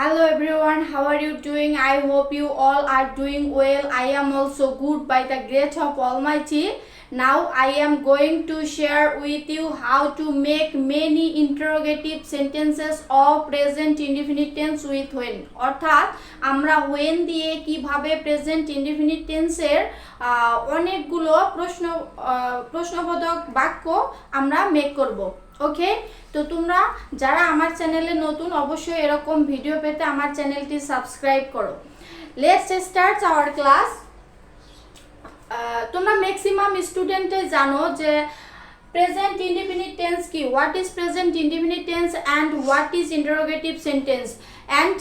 Hello everyone, how are you doing? I hope you all are doing well. I am also good by the grace of Almighty. Now I am going to share with you how to make many interrogative sentences of present indefinite tense with when অর্থাৎ আমরা when দিয়ে কীভাবে present indefinite tenseর আহ, অনেকগুলো প্রশ্ন প্রশ্নবোধক বাক্য আমরা make করব ওকে তো তোমরা যারা আমার চ্যানেলে নতুন, অবশ্যই এরকম ভিডিও পেতে আমার চ্যানেলটি সাবস্ক্রাইব করো। লেটস স্টার্ট আওয়ার ক্লাস তোমরা ম্যাক্সিমাম স্টুডেন্টে জানো যে প্রেজেন্ট ইন্ডিপেন্ডেন্ট টেন্স কি? What is present independent tense and what is interrogative sentence and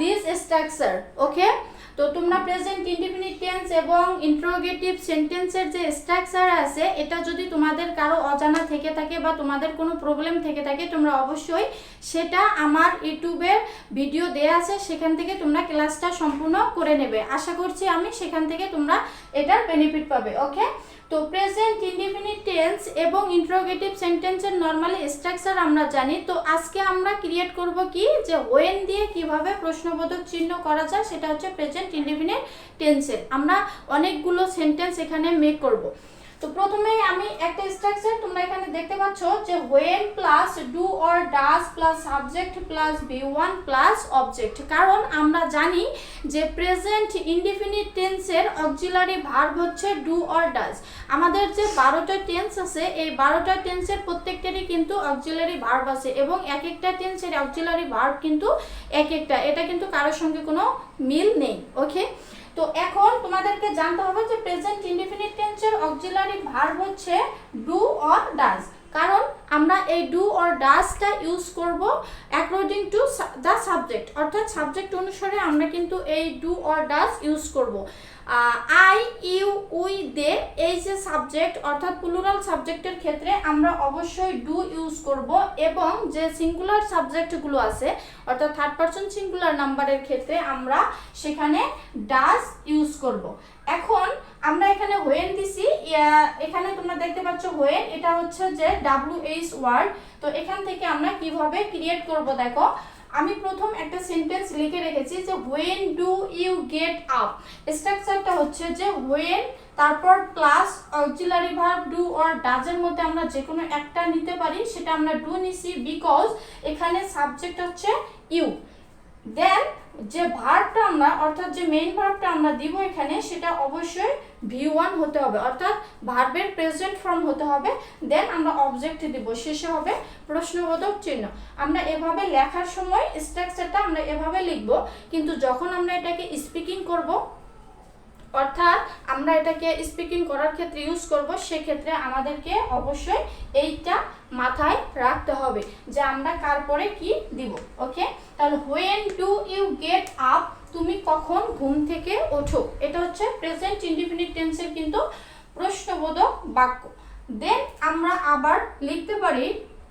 this structure okay তো তোমরা প্রেজেন্ট ইন্ডিপেন্ডেন্ট টেন্স এবং ইন্টারোগেটিভ সেন্টেন্সের যে স্ট্রাকচার আছে, এটা যদি তোমাদের কারও অজানা থেকে থাকে বা তোমাদের কোনো প্রবলেম থেকে থাকে, তোমরা অবশ্যই সেটা আমার ইউটিউবের ভিডিও দেয়া আছে, সেখান থেকে তোমরা ক্লাসটা সম্পূর্ণ করে নেবে। আশা করছি আমি সেখান থেকে তোমরা এটার বেনিফিট পাবে ওকে তো প্রেজেন্ট ইনডিফিনিট টেন্স এবং ইন্টারোগেটিভ সেন্টেন্সের নর্মালি স্ট্রাকচার আমরা জানি। তো আজকে আমরা ক্রিয়েট করব কি? যে ওয়েন দিয়ে কীভাবে প্রশ্নবোধক চিহ্ন করা যায়, সেটা হচ্ছে প্রেজেন্ট ইনডিফিনিট টেন্সের আমরা অনেকগুলো সেন্টেন্স এখানে মেক করব। তো প্রথমেই আমি একটা স্ট্রাকচার তোমরা এখানে দেখতে পাচ্ছ যে when plus do or does plus subject plus V one plus object কারণ আমরা জানি যে প্রেজেন্ট ইনডিফিনিট টেন্সের অক্সিলারি ভার্ব হচ্ছে ডু অর ডাস আমাদের যে বারোটা টেন্স আছে, এই বারোটা টেন্সের প্রত্যেকটারই কিন্তু অক্সিলারি ভার্ব আছে এবং এক একটা টেন্সের অক্সিলারি ভার্ব কিন্তু এক একটা এটা কিন্তু কারোর সঙ্গে কোনো মিল নেই ওকে তো এখন তোমাদেরকে জানতে হবে যে প্রেজেন্ট ইনডিফিনিট টেন্সের অক্সিলারি ভার্ব হচ্ছে ডু অর ডাজ আমরা এই ডু অর ডাসটা ইউজ করব অ্যাকর্ডিং টু দ্য সাবজেক্ট অর্থাৎ সাবজেক্ট অনুসারে আমরা কিন্তু এই ডু অর ডাস ইউজ করব। আই ইউ উই দে এই যে সাবজেক্ট অর্থাৎ প্লুরাল সাবজেক্টের ক্ষেত্রে আমরা অবশ্যই ডু ইউজ করব এবং যে সিঙ্গুলার সাবজেক্টগুলো আছে, অর্থাৎ থার্ড পারসন সিঙ্গুলার নাম্বারের ক্ষেত্রে আমরা সেখানে ডাস ইউজ করব। এখন আমরা এখানে হোয়েন দিছি এখানে তোমরা দেখতে পাচ্ছ হোয়েন এটা হচ্ছে যে ডাব্লিউ এইচ ওয়ার্ড তো এখান থেকে আমরা কীভাবে ক্রিয়েট করব দেখো, আমি প্রথম একটা সেন্টেন্স লিখে রেখেছি যে when do you get up স্ট্রাকচারটা হচ্ছে যে হোয়েন তারপর plus auxiliary verb do or ডাজের মধ্যে আমরা যে কোনো একটা নিতে পারি, সেটা আমরা ডু নিছি বিকজ এখানে সাবজেক্ট হচ্ছে ইউ দেন যে ভার্বটা আমরা, অর্থাৎ যে মেইন ভার্বটা আমরা দিব এখানে, সেটা অবশ্যই ভি ওয়ান হতে হবে। অর্থাৎ ভার্বের প্রেজেন্ট ফর্ম হতে হবে। দেন আমরা অবজেক্ট দিব। শেষে হবে প্রশ্নবোধক চিহ্ন। আমরা এভাবে লেখার সময় স্ট্রাকচারটা আমরা এভাবে লিখব। কিন্তু যখন আমরা এটাকে স্পিকিং করব, অর্থাৎ আমরা এটাকে স্পিকিং করার ক্ষেত্রে ইউজ করব, সেক্ষেত্রে আমাদেরকে অবশ্যই এইটা মাথায় রাখতে হবে, যে আমরা কার পরে কি দিব ওকে তাহলে when do you get up তুমি কখন ঘুম থেকে ওঠো? এটা হচ্ছে প্রেজেন্ট ইনডিফিনিট টেন্সের কিন্তু প্রশ্নবোধক বাক্য। দেন আমরা আবার লিখতে পারি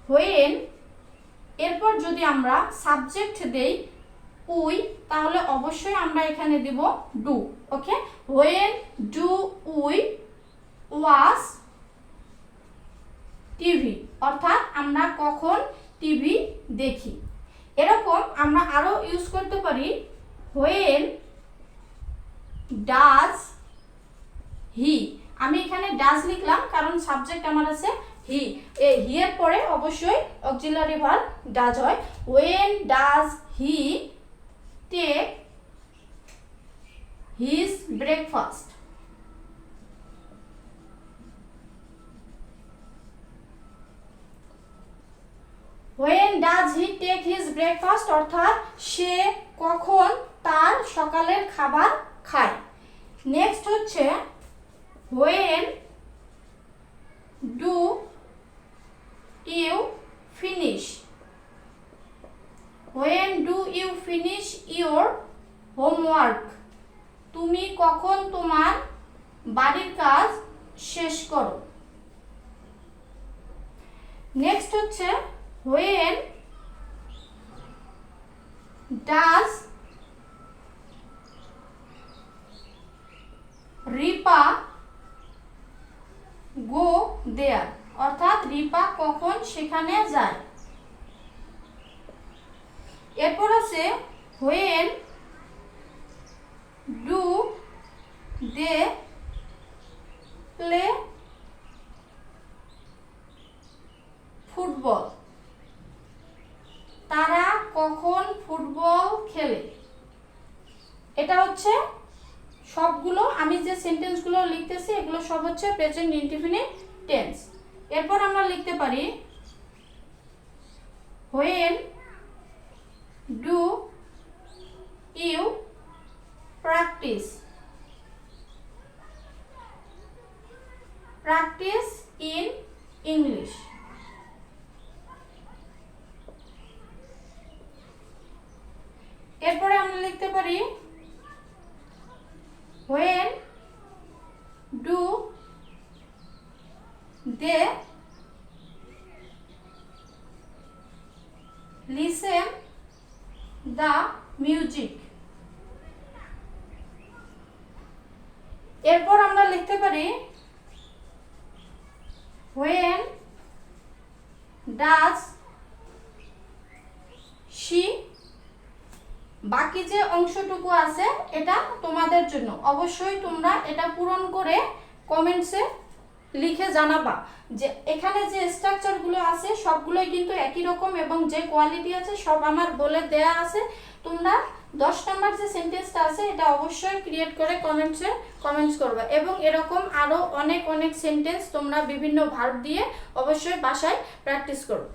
হোয়েন এরপর যদি আমরা সাবজেক্ট দেই, উই, তাহলে অবশ্যই আমরা এখানে দিব do okay when do we watch TV অর্থাৎ আমরা কখন টিভি দেখি। এরকম আমরা আরও ইউজ করতে পারি হোয়েন ডাজ হি আমি এখানে ডাজ লিখলাম, কারণ সাবজেক্ট আমার আছে হি এ হি এর পরে অবশ্যই অক্সিলারি ভার্ব ডাজ হয়। When does he take his breakfast when does he take his breakfast অর্থাৎ সে কখন তার সকালের খাবার খায়। নেক্সট হচ্ছে when do you finish when do you finish your homework তুমি কখন তোমার বাড়ির কাজ শেষ করো? নেক্সট হচ্ছে when does Ripa go there অর্থাৎ রিপা কখন সেখানে যায়? এরপর আছে when do they play football তারা কখন ফুটবল খেলে এটা হচ্ছে সবগুলো, আমি যে সেন্টেন্সগুলো লিখতেছি, এগুলো সব হচ্ছে প্রেজেন্ট ইনডিফিনিট টেন্স এরপর আমরা লিখতে পারি, when do you practice practice in English এরপরে আমরা লিখতে পারি when do they listen the music এরপর আমরা লিখতে পারি when does she বাকি যে অংশটুকু আছে, এটা তোমাদের জন্য। অবশ্যই তোমরা এটা পূরণ করে কমেন্টসে লিখে জানাবা যে এখানে যে স্ট্রাকচারগুলো আছে, সবগুলোই কিন্তু একই রকম এবং যে কোয়ালিটি আছে, সব আমার বলে দেয়া আছে। তোমরা দশ নম্বর যে সেন্টেন্সটা আছে, এটা অবশ্যই ক্রিয়েট করে কমেন্টসে কমেন্টস করবে এবং এরকম আরও অনেক অনেক সেন্টেন্স তোমরা বিভিন্ন ভার্ব দিয়ে অবশ্যই বাসায় প্র্যাকটিস করো।